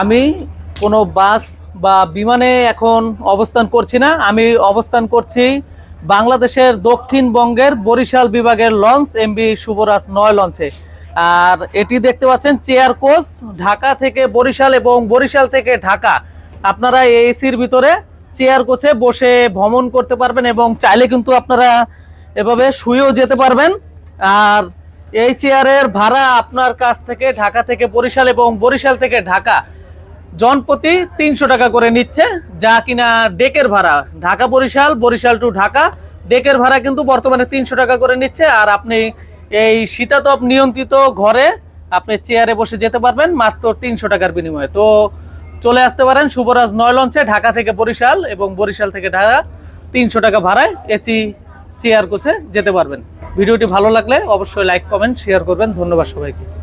আমি কোনো বাস বা বিমানে এখন অবস্থান করছি না। আমি অবস্থান করছি বাংলাদেশের দক্ষিণবঙ্গের বরিশাল বিভাগের লঞ্চ, এমবি শুভরাজ নয় লঞ্চে। আর এটি দেখতে পাচ্ছেন চেয়ার কোচ, ঢাকা থেকে বরিশাল এবং বরিশাল থেকে ঢাকা। আপনারা এসির ভিতরে চেয়ার কোচে বসে ভ্রমণ করতে পারবেন এবং চাইলে কিন্তু আপনারা এভাবে শুয়েও যেতে পারবেন। আর এই চেয়ারের ভাড়া আপনার কাছ থেকে ঢাকা থেকে বরিশাল এবং বরিশাল থেকে ঢাকা। জনপ্রতি তিনশো টাকা করে নিচ্ছে, যা কিনা ডেকের ভাড়া। ঢাকা বরিশাল বরিশাল টু ঢাকা, ডেকের ভাড়া কিন্তু বর্তমানে তিনশো টাকা করে নিচ্ছে। আর আপনি এই শীতাতপ নিয়ন্ত্রিত ঘরে আপনি চেয়ারে বসে যেতে পারবেন মাত্র তিনশো টাকার বিনিময়ে। তো চলে আসতে পারেন শুভরাজ নয় লঞ্চে, ঢাকা থেকে বরিশাল এবং বরিশাল থেকে ঢাকা তিনশো টাকা ভাড়ায় এসি, চেয়ার কোচে যেতে পারবেন। ভিডিওটি ভালো লাগলে অবশ্যই লাইক কমেন্ট শেয়ার করবেন। ধন্যবাদ সবাইকে।